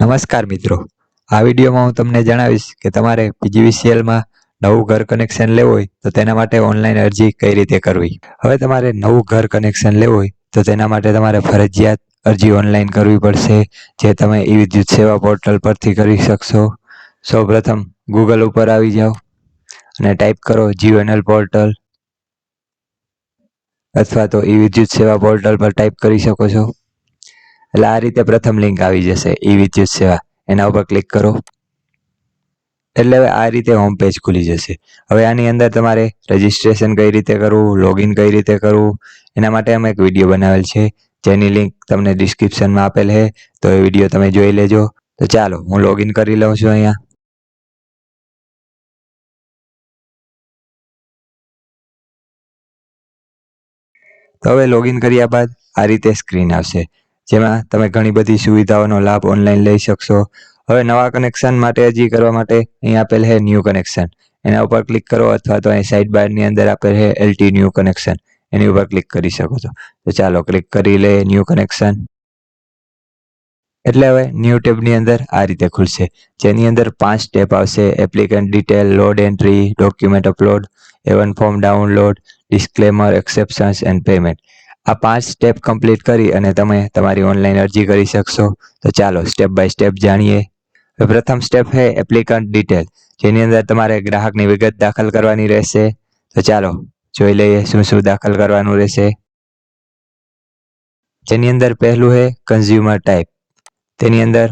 નમસ્કાર મિત્રો. આ વિડીયોમાં હું તમને જણાવીશ કે તમારે પીજીવીસીએલમાં નવું ઘર કનેક્શન લેવું હોય તો તેના માટે ઓનલાઈન અરજી કઈ રીતે કરવી? હવે તમારે નવું ઘર કનેક્શન લેવું હોય તો તેના માટે તમારે ફરજિયાત અરજી ઓનલાઈન કરવી પડશે, જે તમે ઈ વિદ્યુત સેવા પોર્ટલ પરથી કરી શકશો. સૌપ્રથમ ગૂગલ ઉપર આવી જાઓ અને ટાઈપ કરો જીઓએનએલ પોર્ટલ અથવા તો ઈ વિદ્યુત સેવા પોર્ટલ પર ટાઈપ કરી શકો છો. એટલે આ રીતે પ્રથમ લિંક આવી જશે, ઈ વિદ્યુત સેવા. એના ઉપર ક્લિક કરો. એટલે હવે આ રીતે હોમ પેજ ખુલી જશે. હવે આની અંદર તમારે રજીસ્ટ્રેશન કઈ રીતે કરવું લોગિન કઈ રીતે કરવું, એના માટે અમે એક વીડિયો બનાવેલ છે. જેની લિંક તમને ડિસ્ક્રિપ્શનમાં આપેલ છે. તો એ વીડિયો તમે જોઈ લેજો. તો ચાલો, હું લોગિન કરી લઉં છું અહીંયા. તો હવે લોગિન કર્યા બાદ આ રીતે સ્ક્રીન આવશે. જેમાં તમે ઘણી બધી સુવિધાઓનો લાભ ઓનલાઈન લઈ શકશો. હવે નવા કનેક્શન માટે અરજી કરવા માટે અહીં આપેલ છે ન્યૂ કનેક્શન એના ઉપર ક્લિક કરો અથવા તો અહીં સાઇડ બારની અંદર આપેલ છે એલટી ન્યૂ કનેક્શન એની ઉપર ક્લિક કરી શકો છો. તો ચાલો ક્લિક કરી લે ન્યૂ કનેક્શન એટલે હવે ન્યૂ ટેબની અંદર આ રીતે ખુલશે. જેની અંદર પાંચ સ્ટેપ આવશે. Applicant detail load entry document upload A one form download disclaimer exceptions and payment આ પાંચ સ્ટેપ કમ્પ્લીટ કરી અને તમે તમારી ઓનલાઈન અરજી કરી શકશો. તો ચાલો સ્ટેપ બાય સ્ટેપ જાણીએ. પ્રથમ સ્ટેપ છે એપ્લિકન્ટ ડિટેલ જેની અંદર તમારે ગ્રાહકની વિગત દાખલ કરવાની રહેશે. તો ચાલો જોઈ લઈએ શું શું દાખલ કરવાનું રહેશે. જેની અંદર પહેલું છે કન્ઝ્યુમર ટાઈપ તેની અંદર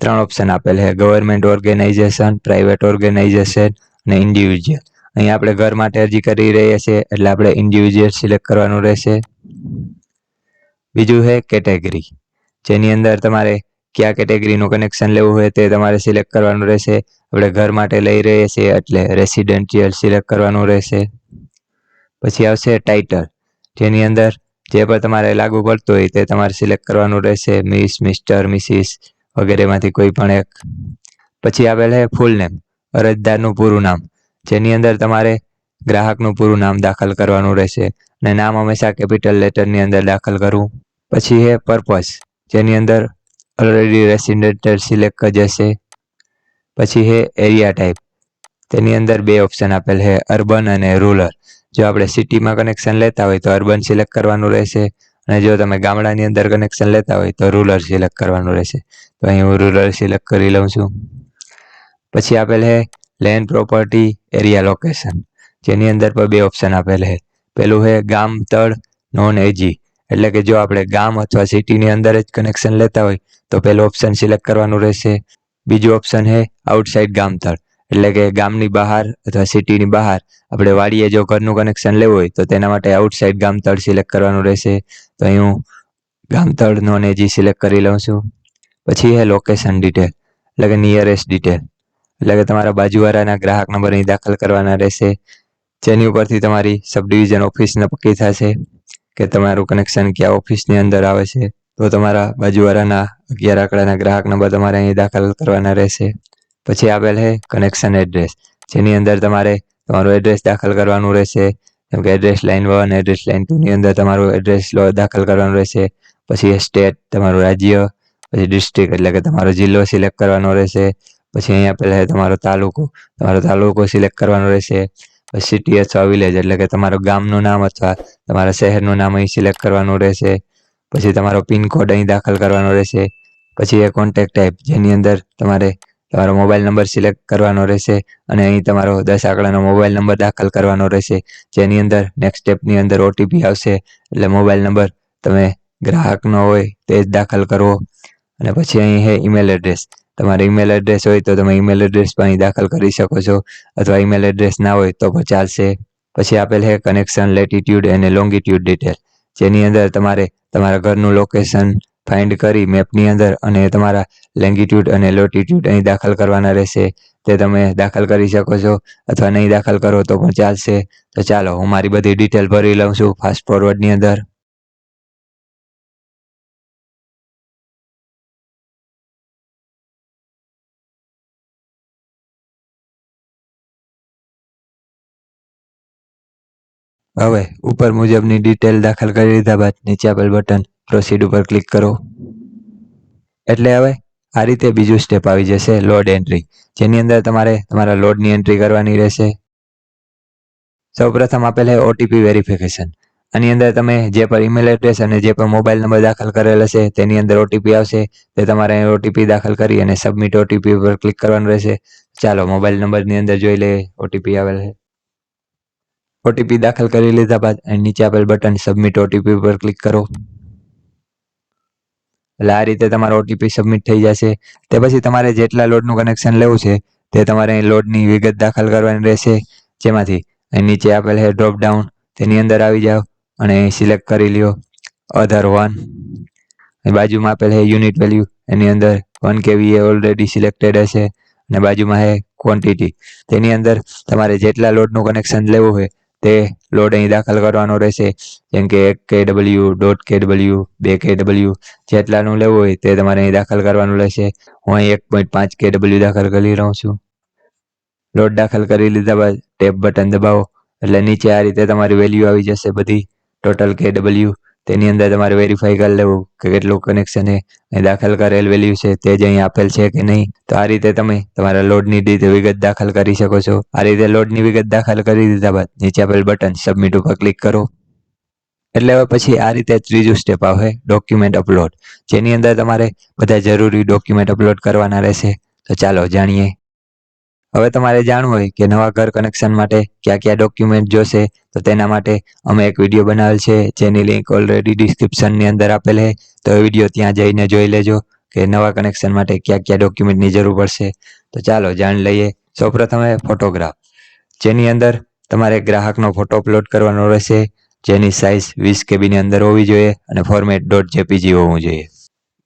ત્રણ ઓપ્શન આપેલ છે ગવર્મેન્ટ ઓર્ગેનાઇઝેશન પ્રાઇવેટ ઓર્ગેનાઇઝેશન અને ઇન્ડિવિજ્યુઅલ અહીં આપણે ઘર માટે અરજી કરી રહ્યા છીએ, એટલે આપણે ઇન્ડિવિજ્યુઅલ સિલેક્ટ કરવાનું રહેશે. બીજું છે કેટેગરી, જેની અંદર તમારે કયા કેટેગરીનું કનેક્શન લેવું હોય તે તમારે સિલેક્ટ કરવાનું રહેશે. આપણે ઘર માટે લઈ રહીએ છીએ એટલે રેસિડેન્શિયલ સિલેક્ટ કરવાનું રહેશે. પછી આવશે ટાઇટલ જેની અંદર જે પણ તમારે લાગુ પડતું હોય તે તમારે સિલેક્ટ કરવાનું રહેશે. મિસ મિસ્ટર મિસિસ વગેરેમાંથી કોઈ પણ એક. પછી આવેલ છે ફૂલ નેમ અરજદારનું પૂરું નામ, જેની અંદર તમારે ગ્રાહકનું પૂરું નામ દાખલ કરવાનું રહેશે. અને નામ હંમેશા કેપિટલ લેટરની અંદર દાખલ કરવું. પછી છે પર્પઝ જેની અંદર ઓલરેડી રેસિડેન્ટર સિલેક્ટ જશે પછી છે એરિયા ટાઈપ તેની અંદર બે ઓપ્શન આપેલ છે અર્બન અને રૂરલ જો આપણે સિટીમાં કનેક્શન લેતા હોય તો અર્બન સિલેક્ટ કરવાનું રહેશે અને જો તમે ગામડાની અંદર કનેક્શન લેતા હોય તો રૂરલ સિલેક્ટ કરવાનું રહેશે. તો અહીં હું રૂરલ સિલેક્ટ કરી લઉં છું. પછી આપેલ છે લેન્ડ પ્રોપર્ટી એરિયા લોકેશન જેની અંદર પણ બે ઓપ્શન આપેલ છે પેલું છે ગામ, તળ નોન એજી એટલે કે જો આપણે ગામ અથવા સિટીની અંદર જ કનેક્શન લેતા હોય, તો પહેલો ઓપ્શન સિલેક્ટ કરવાનું રહેશે. બીજું ઓપ્શન છે આઉટસાઇડ ગામતળ એટલે કે ગામની બહાર અથવા સિટીની બહાર આપણે વાડીએ જો ઘરનું કનેક્શન લેવું હોય, તો તેના માટે આઉટસાઇડ ગામતળ સિલેક્ટ કરવાનું રહેશે. તો અહીં હું ગામ તળનો ને એજી સિલેક્ટ કરી લઉં છું. પછી છે લોકેશન ડિટેલ એટલે કે નિયરેસ્ટ ડિટેલ એટલે કે તમારા બાજુવાળાના ગ્રાહક નંબર અહીં દાખલ કરવાના રહેશે. જેની ઉપરથી તમારી સબ ડિવિઝન ઓફિસ નક્કી થશે. કે તમારું કનેક્શન કયા ઓફિસની અંદર આવે છે? તો તમારા બાજુવાળાના અગિયાર આંકડાના ગ્રાહક નંબર તમારે અહીં દાખલ કરવાના રહેશે. પછી આપેલ છે કનેક્શન એડ્રેસ જેની અંદર તમારે તમારું એડ્રેસ દાખલ કરવાનું રહેશે. જેમ કે address line one address line ટુની અંદર તમારું એડ્રેસ દાખલ કરવાનું રહેશે. પછી સ્ટેટ તમારું રાજ્ય, પછી ડિસ્ટ્રિક્ટ એટલે કે તમારો જિલ્લો સિલેક્ટ કરવાનો રહેશે. પછી અહીંયા પહેલાં તમારો તાલુકો. તમારો તાલુકો સિલેક્ટ કરવાનો રહેશે. પછી અથવા વિલેજ એટલે કે તમારું ગામનું નામ અથવા તમારા શહેરનું નામ અહીં સિલેક્ટ કરવાનું રહેશે. પછી તમારો પિનકોડ અહીં દાખલ કરવાનો રહેશે. પછી એ કોન્ટેક્ટ ટાઈપ જેની અંદર તમારે તમારો મોબાઈલ નંબર સિલેક્ટ કરવાનો રહેશે અને અહીં તમારો દસ આંકડાનો મોબાઈલ નંબર દાખલ કરવાનો રહેશે. જેની અંદર નેક્સ્ટ સ્ટેપની અંદર ઓટીપી આવશે. એટલે મોબાઈલ નંબર તમે ગ્રાહકનો હોય તે જ દાખલ કરવો. અને પછી અહીં છે ઈમેલ એડ્રેસ તમારે ઈમેલ એડ્રેસ હોય તો તમે ઈમેલ એડ્રેસ પણ અહીં દાખલ કરી શકો છો. અથવા ઈમેલ એડ્રેસ ના હોય તો પણ ચાલશે. પછી આપેલ છે કનેક્શન લેટિટ્યુડ અને લોંગિટ્યુડ ડિટેલ જેની અંદર તમારે તમારા ઘરનું લોકેશન ફાઇન્ડ કરી મેપની અંદર અને તમારા લેંગિટ્યુડ અને લોટિટ્યુડ અહીં દાખલ કરવાના રહેશે. તે તમે દાખલ કરી શકો છો. અથવા નહીં દાખલ કરો તો પણ ચાલશે. તો ચાલો હું મારી બધી ડિટેલ ભરી લઉં છું ફાસ્ટ ફોરવર્ડની અંદર. હવે, ઉપર મુજબની ડિટેલ દાખલ કરી લીધા બાદ નીચે આપેલ બટન પ્રોસીડ ઉપર ક્લિક કરો. એટલે હવે આ રીતે બીજું સ્ટેપ આવી જશે લોડ એન્ટ્રી જેની અંદર તમારે તમારા લોડની એન્ટ્રી કરવાની રહેશે. સૌપ્રથમ આપેલ છે ઓટીપી વેરિફિકેશન આની અંદર તમે જે પણ ઈમેલ એડ્રેસ અને જે પણ મોબાઈલ નંબર દાખલ કરેલ હશે, તેની અંદર ઓટીપી આવશે. તે તમારે ઓટીપી દાખલ કરી અને સબમિટ ઓટીપી પર ક્લિક કરવાનું રહેશે. ચાલો મોબાઈલ નંબરની અંદર જોઈ લઈએ ઓટીપી આવેલ છે ઓટીપી દાખલ કરી લીધા બાદ નીચે આપેલ બટન સબમિટ ઓટીપી પર ક્લિક કરો. એટલે આ રીતે તમારો ઓટીપી સબમિટ થઈ જશે. તે પછી તમારે જેટલા લોડનું કનેક્શન લેવું છે, તે તમારે લોડની વિગત દાખલ કરવાની રહેશે. જેમાંથી નીચે આપેલ છે ડ્રોપ ડાઉન તેની અંદર આવી જાઓ અને સિલેક્ટ કરી લ્યો. અધર વન બાજુમાં આપેલ છે યુનિટ વેલ્યુ એની અંદર વન કેવી એ ઓલરેડી સિલેક્ટેડ હશે. અને બાજુમાં છે ક્વોન્ટિટી તેની અંદર તમારે જેટલા લોડનું કનેક્શન લેવું હોય તે લોડ અહીં દાખલ કરવાનો રહેશે. જેમ કે એક કે ડબલ્યુ દોઢ કે ડબલ્યુ બે કે ડબલ્યુ જેટલાનું લેવું હોય તે તમારે અહીં દાખલ કરવાનું રહેશે. હું અહીં એક પોઈન્ટ પાંચ કે ડબલ્યુ દાખલ કરી રહ્યો છું. લોડ દાખલ કરી લીધા બાદ ટેપ બટન દબાવો. એટલે નીચે આ રીતે તમારી વેલ્યુ આવી જશે બધી. ટોટલ કે ડબલ્યુ તેની અંદર તમારે વેરીફાઈ કરી લેવું કે કેટલું કનેક્શન એ દાખલ કરેલ વેલ્યુ છે, તે જ અહીં આપેલ છે કે નહીં. તો આ રીતે તમે તમારા લોડની રીતે વિગત દાખલ કરી શકો છો. આ રીતે લોડની વિગત દાખલ કરી દીધા બાદ નીચે આપેલ બટન સબમિટ ઉપર ક્લિક કરો. એટલે હવે પછી આ રીતે ત્રીજું સ્ટેપ આવે ડોક્યુમેન્ટ અપલોડ જેની અંદર તમારે બધા જરૂરી ડોક્યુમેન્ટ અપલોડ કરવાના રહેશે. તો ચાલો જાણીએ. હવે તમારે જાણવું હોય કે નવા ઘર કનેક્શન માટે કયા કયા ડોક્યુમેન્ટ જોશે, તો તેના માટે અમે એક વીડિયો બનાવેલ છે, જેની લિંક ઓલરેડી ડિસ્ક્રિપ્શનની અંદર આપેલ છે. તો એ વીડિયો ત્યાં જઈને જોઈ લેજો કે નવા કનેક્શન માટે કયા કયા ડોક્યુમેન્ટની જરૂર પડશે. તો ચાલો જાણી લઈએ. સૌપ્રથમ ફોટોગ્રાફ જેની અંદર તમારે ગ્રાહકનો ફોટો અપલોડ કરવાનો રહેશે, જેની સાઇઝ વીસ કેબીની અંદર હોવી જોઈએ અને ફોર્મેટ ડોટ જેપીજી હોવું જોઈએ.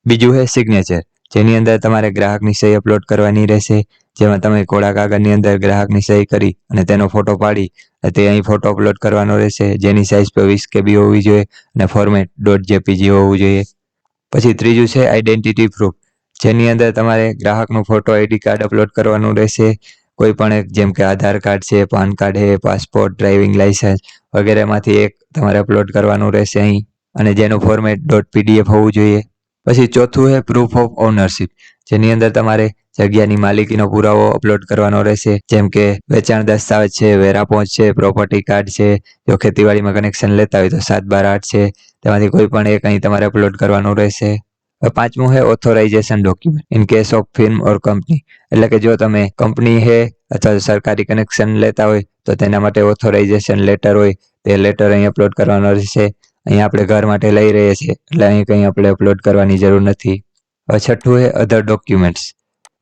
બીજું છે સિગ્નેચર જેની અંદર તમારે ગ્રાહકની સહી અપલોડ કરવાની રહેશે જેમાં તમે કોળા કાગળની અંદર ગ્રાહકની સહી કરી અને તેનો ફોટો પાડી, તે અહીં ફોટો અપલોડ કરવાનો રહેશે. જેની સાઇઝ વીસ કેબી હોવી જોઈએ અને ફોર્મેટ ડોટ જેપીજી હોવું જોઈએ. પછી ત્રીજું છે આઈડેન્ટિટી પ્રૂફ જેની અંદર તમારે ગ્રાહકનો ફોટો આઈડી કાર્ડ અપલોડ કરવાનું રહેશે. કોઈ પણ એક, જેમ કે આધાર કાર્ડ છે, પાન કાર્ડ છે પાસપોર્ટ ડ્રાઇવિંગ લાઇસન્સ વગેરેમાંથી એક તમારે અપલોડ કરવાનું રહેશે અહીં. અને જેનું ફોર્મેટ ડોટ પીડીએફ હોવું જોઈએ. પછી ચોથું છે પ્રૂફ ઓફ ઓનરશિપ જેની અંદર તમારે જગ્યાની માલિકીનો પુરાવો અપલોડ કરવાનો રહેશે. જેમ કે વેચાણ દસ્તાવેજ છે, વેરા પહોંચ છે પ્રોપર્ટી કાર્ડ છે, જો ખેતીવાડીમાં કનેક્શન લેતા હોય તો સાત બાર આઠ છે, તેમાંથી કોઈ પણ એક અહીં તમારે અપલોડ કરવાનું રહેશે. પાંચમું છે authorisation document in case of firm or company એટલે કે જો તમે કંપની છે અથવા સરકારી કનેક્શન લેતા હોય તો તેના માટે ઓથોરાઇઝેશન લેટર હોય, તે લેટર અહીં અપલોડ કરવાનો રહેશે. અહીં આપણે ઘર માટે લઈ રહીએ છીએ. એટલે અહીં કંઈ આપણે અપલોડ કરવાની જરૂર નથી. હવે છઠ્ઠું એ અધર ડોક્યુમેન્ટ્સ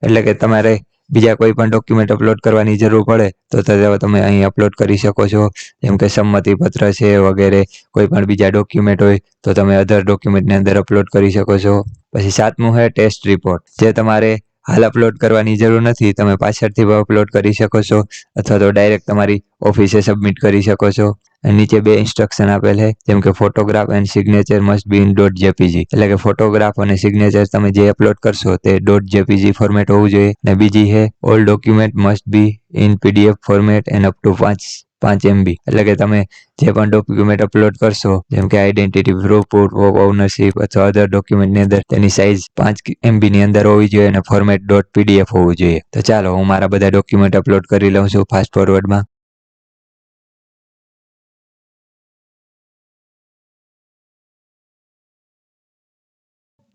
એટલે કે તમારે બીજા કોઈ પણ ડોક્યુમેન્ટ અપલોડ કરવાની જરૂર પડે, તો તમે અહીં અપલોડ કરી શકો છો. જેમ કે સંમતિ પત્ર છે વગેરે, કોઈ પણ બીજા ડોક્યુમેન્ટ હોય, તો તમે અધર ડોક્યુમેન્ટની અંદર અપલોડ કરી શકો છો. પછી સાતમું છે ટેસ્ટ રિપોર્ટ જે તમારે હાલ અપલોડ કરવાની જરૂર નથી, તમે પાછળથી અપલોડ કરી શકો છો, અથવા તો ડાયરેક્ટ તમારી ઓફિસે સબમિટ કરી શકો છો. નીચે બે ઇન્સ્ટ્રક્શન આપેલ છે, જેમ કે photograph and signature must be in dot JPG એટલે કે ફોટોગ્રાફ અને સિગ્નેચર તમે જે અપલોડ કરશો તે. ડોટ જેપીજી ફોર્મેટ હોવું જોઈએ. અને બીજી છે all document must be in PDF format and up to પાંચ પાંચ એમબી એટલે કે તમે જે પણ ડોક્યુમેન્ટ અપલોડ કરશો, જેમ કે identity proof proof of ownership અથવા અધર ડોક્યુમેન્ટની અંદર, તેની સાઇઝ પાંચ એમબી ની અંદર હોવી જોઈએ અને ફોર્મેટ ડોટ પીડીએફ હોવું જોઈએ. તો ચાલો, હું મારા બધા ડોક્યુમેન્ટ અપલોડ કરી લઉં છું ફાસ્ટ ફોરવર્ડમાં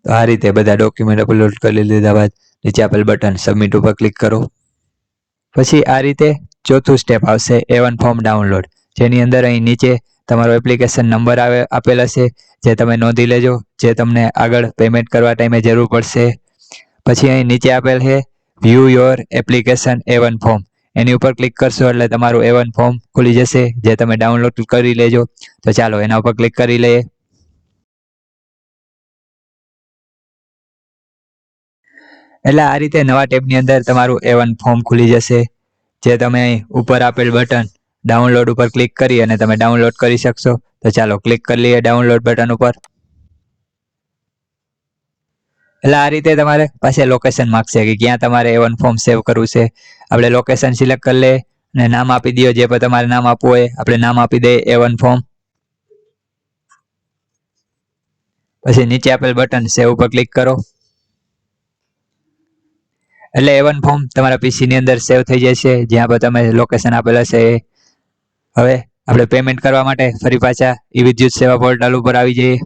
તો આ રીતે બધા ડોક્યુમેન્ટ અપલોડ કરી લીધા બાદ નીચે આપેલ બટન સબમિટ ઉપર ક્લિક કરો. પછી આ રીતે ચોથું સ્ટેપ આવશે એ વન ફોર્મ ડાઉનલોડ જેની અંદર અહીં નીચે તમારો એપ્લિકેશન નંબર આવે, આપેલ હશે જે તમે નોંધી લેજો, જે તમને આગળ પેમેન્ટ કરવા ટાઈમે જરૂર પડશે. પછી અહીં નીચે આપેલ છે view your application A one form એની ઉપર ક્લિક કરશો એટલે તમારું એ વન ફોર્મ ખુલી જશે, જે તમે ડાઉનલોડ કરી લેજો. તો ચાલો એના ઉપર ક્લિક કરી લઈએ. એટલે આ રીતે નવા ટેબની અંદર તમારું એ વન ફોર્મ ખુલી જશે. જે તમે ઉપર આપેલ બટન ડાઉનલોડ ઉપર ક્લિક કરી અને તમે ડાઉનલોડ કરી શકશો. તો ચાલો ક્લિક કરી લઈએ ડાઉનલોડ બટન ઉપર. એટલે આ રીતે તમારે પાસે લોકેશન માગશે કે ક્યાં તમારે એ વન ફોર્મ સેવ કરવું છે. આપણે લોકેશન સિલેક્ટ કરી લે અને નામ આપી દઈએ જે પણ તમારે નામ આપવું હોય, આપણે નામ આપી દઈએ એ વન ફોર્મ પછી નીચે આપેલ બટન સેવ ઉપર ક્લિક કરો. એટલે એવન ફોર્મ તમારા પીસીની અંદર સેવ થઈ જશે જ્યાં પર તમે લોકેશન આપેલ છે એ. હવે આપણે પેમેન્ટ કરવા માટે ફરી પાછા ઈ વિદ્યુત સેવા પોર્ટલ ઉપર આવી જઈએ.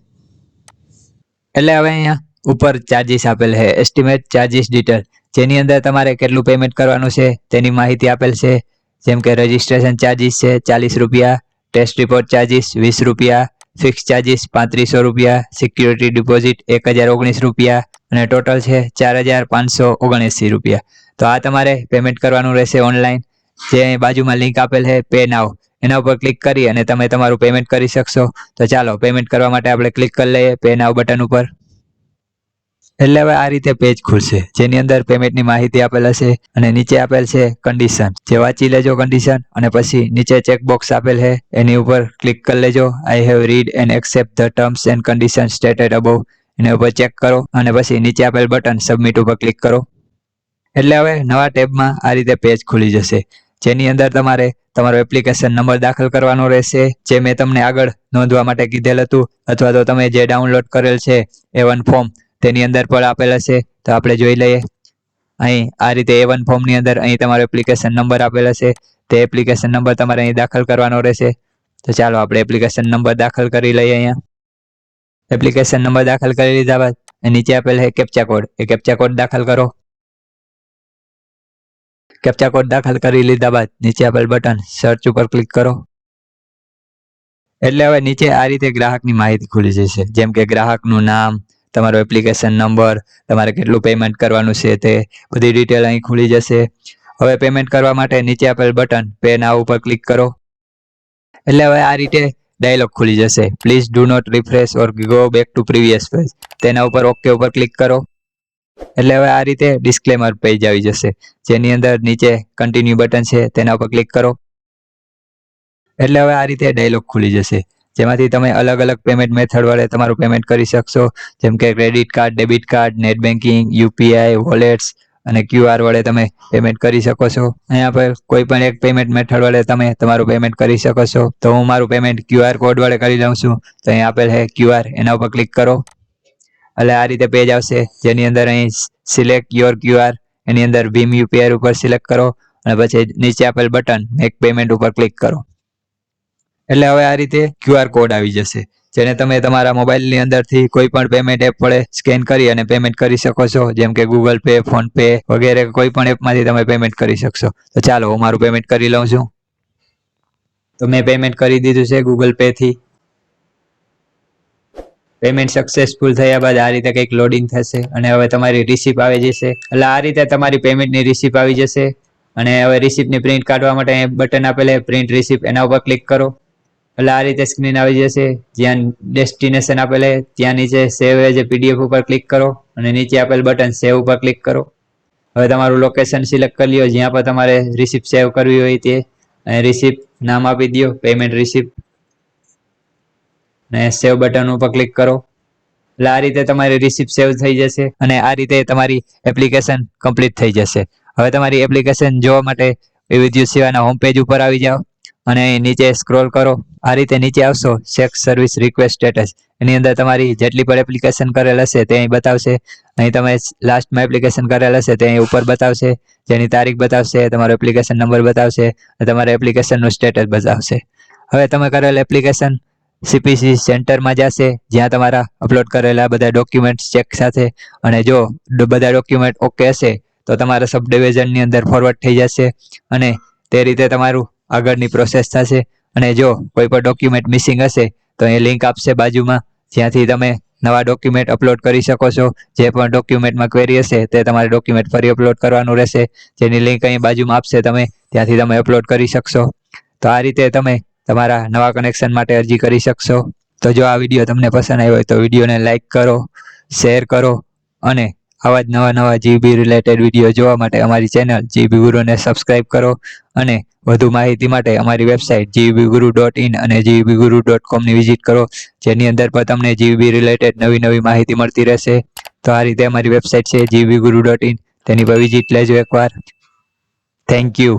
એટલે હવે અહીંયા ઉપર ચાર્જિસ આપેલ છે. એસ્ટિમેટ ચાર્જિસ ડિટેલ જેની અંદર તમારે કેટલું પેમેન્ટ કરવાનું છે, તેની માહિતી આપેલ છે. જેમ કે રજિસ્ટ્રેશન ચાર્જિસ છે, ચાલીસ રૂપિયા. ટેસ્ટ રિપોર્ટ ચાર્જિસ વીસ રૂપિયા. ફિક્સ ચાર્જિસ પાંત્રીસો રૂપિયા. સિક્યુરિટી ડિપોઝિટ એક હજાર ઓગણીસ રૂપિયા. અને ટોટલ છે ચાર હજાર પાંચસો ઓગણએંસી રૂપિયા. તો આ તમારે પેમેન્ટ કરવાનું રહેશે ઓનલાઈન જે બાજુમાં લિંક આપેલ છે પે નાવ એના ઉપર ક્લિક કરી અને તમે તમારું પેમેન્ટ કરી શકશો. તો ચાલો પેમેન્ટ કરવા માટે આપણે ક્લિક કરી લઈએ પે નાવ બટન ઉપર. એટલે હવે આ રીતે પેજ ખુલશે, જેની અંદર પેમેન્ટની માહિતી આપેલ હશે અને નીચે આપેલ છે કન્ડિશન જે વાંચી લેજો કન્ડિશન અને પછી નીચે ચેકબોક્સ આપેલ છે, એની ઉપર ક્લિક કરી લેજો. I have read and accept the terms and condition stated above એના ઉપર ચેક કરો અને પછી નીચે આપેલ બટન સબમિટ ઉપર ક્લિક કરો. એટલે હવે નવા ટેબમાં આ રીતે પેજ ખુલી જશે. જેની અંદર તમારે તમારો એપ્લિકેશન નંબર દાખલ કરવાનો રહેશે, જે મેં તમને આગળ નોંધવા માટે કીધેલ હતું, અથવા તો તમે જે ડાઉનલોડ કરેલ છે એ વન ફોર્મ તેની અંદર પણ આપેલ હશે. તો આપણે જોઈ લઈએ. અહીં આ રીતે એ વન ફોર્મની અંદર અહીં તમારો એપ્લિકેશન નંબર આપેલ હશે. તે એપ્લિકેશન નંબર તમારે અહીં દાખલ કરવાનો રહેશે. તો ચાલો આપણે એપ્લિકેશન નંબર દાખલ કરી લઈએ અહીંયા. એપ્લિકેશન નંબર દાખલ કરી લીધા બાદ નીચે આપેલ છે કેપ્ચા કોડ એ કેપ્ચા કોડ દાખલ કરો. કેપ્ચા કોડ દાખલ કરી લીધા બાદ નીચે આપેલ બટન સર્ચ ઉપર ક્લિક કરો. એટલે હવે નીચે આ રીતે ગ્રાહકની માહિતી ખુલી જશે. જેમ કે ગ્રાહકનું નામ, તમારો એપ્લિકેશન નંબર તમારે કેટલું પેમેન્ટ કરવાનું છે તે બધી ડિટેલ અહીં ખુલી જશે. હવે પેમેન્ટ કરવા માટે નીચે આપેલ બટન પે નાવ ઉપર ક્લિક કરો. એટલે હવે આ રીતે ડાયલોગ ખુલી જશે. Please do not refresh or go back to previous page તેના ઉપર ઓકે ઉપર ક્લિક કરો. એટલે હવે આ રીતે ડિસ્ક્લેમર પેજ આવી જશે. જેની અંદર નીચે કન્ટિન્યુ બટન છે, તેના ઉપર ક્લિક કરો. એટલે હવે આ રીતે ડાયલોગ ખુલી જશે. જેમાંથી તમે અલગ અલગ પેમેન્ટ મેથડ વડે તમારું પેમેન્ટ કરી શકશો. જેમ કે credit card debit card net banking UPI wallets અને ક્યુઆર વડે તમે પેમેન્ટ કરી શકો છો. અહીંયા પર કોઈ પણ એક પેમેન્ટ મેથડ વડે તમે તમારું પેમેન્ટ કરી શકો છો. તો હું મારું પેમેન્ટ ક્યુઆર કોડ વડે કરી લઉં છું. તો અહીં આપેલ છે ક્યુઆર એના ઉપર ક્લિક કરો. એટલે આ રીતે પેજ આવશે. જેની અંદર અહીં સિલેક્ટ યોર ક્યુઆર એની અંદર ભીમ યુપીઆઈ ઉપર સિલેક્ટ કરો. અને પછી નીચે આપેલ બટન મેક પેમેન્ટ ઉપર ક્લિક કરો. એટલે હવે આ રીતે ક્યુઆર કોડ આવી જશે. જેને તમે તમારા મોબાઈલની અંદરથી કોઈ પણ પેમેન્ટ એપ વડે સ્કેન કરી અને પેમેન્ટ કરી શકો છો. જેમ કે ગૂગલ પે ફોન પે વગેરે કોઈ પણ એપમાંથી તમે પેમેન્ટ કરી શકશો. તો ચાલો, હું મારું પેમેન્ટ કરી લઉં છું. તો મેં પેમેન્ટ કરી દીધું છે ગૂગલ પેથી પેમેન્ટ સક્સેસફુલ થયા બાદ આ રીતે કંઈક લોડિંગ થશે અને હવે તમારી રિસિપ આવી જશે. એટલે આ રીતે તમારી પેમેન્ટની રિસિપ આવી જશે. અને હવે રિસિપ્ટની પ્રિન્ટ કાઢવા માટે બટન આપેલે પ્રિન્ટ રિસિપ્ટ એના ઉપર ક્લિક કરો. એટલે આ રીતે સ્ક્રીન આવી જશે. જ્યાં ડેસ્ટિનેશન આપેલ ત્યાં નીચે સેવ એજ પીડીએફ ઉપર ક્લિક કરો અને નીચે આપેલ બટન સેવ ઉપર ક્લિક કરો. હવે તમારું લોકેશન સિલેક્ટ કરી લ્યો. જ્યાં પર તમારે રિસિપ્ટ સેવ કરવી હોય તે, અને રિસિપ્ટ નામ આપી દો પેમેન્ટ રિસિપ્ટ અને સેવ બટન ઉપર ક્લિક કરો. એટલે આ રીતે તમારી રિસિપ્ટ સેવ થઈ જશે અને આ રીતે તમારી એપ્લિકેશન કમ્પ્લીટ થઈ જશે. હવે તમારી એપ્લિકેશન જોવા માટે વિદ્યુત સેવાના હોમ પેજ ઉપર આવી જાઓ અને નીચે સ્ક્રોલ કરો. આ રીતે નીચે આવશો સેક્સ સર્વિસ રિક્વેસ્ટ સ્ટેટસ એની અંદર તમારી જેટલી પણ એપ્લિકેશન કરેલ હશે તે અહીં બતાવશે. અહીં તમે લાસ્ટમાં એપ્લિકેશન કરેલ હશે તે અહીં ઉપર બતાવશે. જેની તારીખ બતાવશે, તમારો એપ્લિકેશન નંબર બતાવશે તમારા એપ્લિકેશનનું સ્ટેટસ બતાવશે. હવે તમે કરેલ એપ્લિકેશન સીપીસી સેન્ટરમાં જશે, જ્યાં તમારા અપલોડ કરેલા બધા ડોક્યુમેન્ટ્સ ચેક સાથે. અને જો બધા ડોક્યુમેન્ટ ઓકે હશે, તો તમારા સબ ડિવિઝનની અંદર ફોરવર્ડ થઈ જશે. અને તે રીતે તમારું આગળની પ્રોસેસ થશે. અને જો કોઈ પણ ડોક્યુમેન્ટ મિસિંગ હશે, તો એ લિંક આપશે બાજુમાં. જ્યાંથી તમે નવા ડોક્યુમેન્ટ અપલોડ કરી શકો છો. જે પણ ડોક્યુમેન્ટમાં ક્વેરી હશે, તે તમારે ડોક્યુમેન્ટ ફરી અપલોડ કરવાનું રહેશે. જેની લિંક અહીં બાજુમાં આપશે તમે, ત્યાંથી તમે અપલોડ કરી શકશો. તો આ રીતે તમે તમારા નવા કનેક્શન માટે અરજી કરી શકશો. તો જો આ વીડિયો તમને પસંદ આવ્યો હોય તો વિડીયોને લાઇક કરો શેર કરો અને આવા જ નવા નવા જીબી રિલેટેડ વીડિયો જોવા માટે અમારી ચેનલ જીબી ગુરુને સબસ્ક્રાઇબ કરો અને વધુ માહિતી માટે અમારી website GB guru dot in અને જીબી ગુરુ ડોટ કોમની વિઝિટ કરો, જેની અંદર પણ તમને જીબી રિલેટેડ નવી નવી માહિતી મળતી રહેશે. તો આ રીતે અમારી વેબસાઇટ છે જીબી ગુરુ ડોટ ઇન તેની પર વિઝિટ લેજો એકવાર. Thank you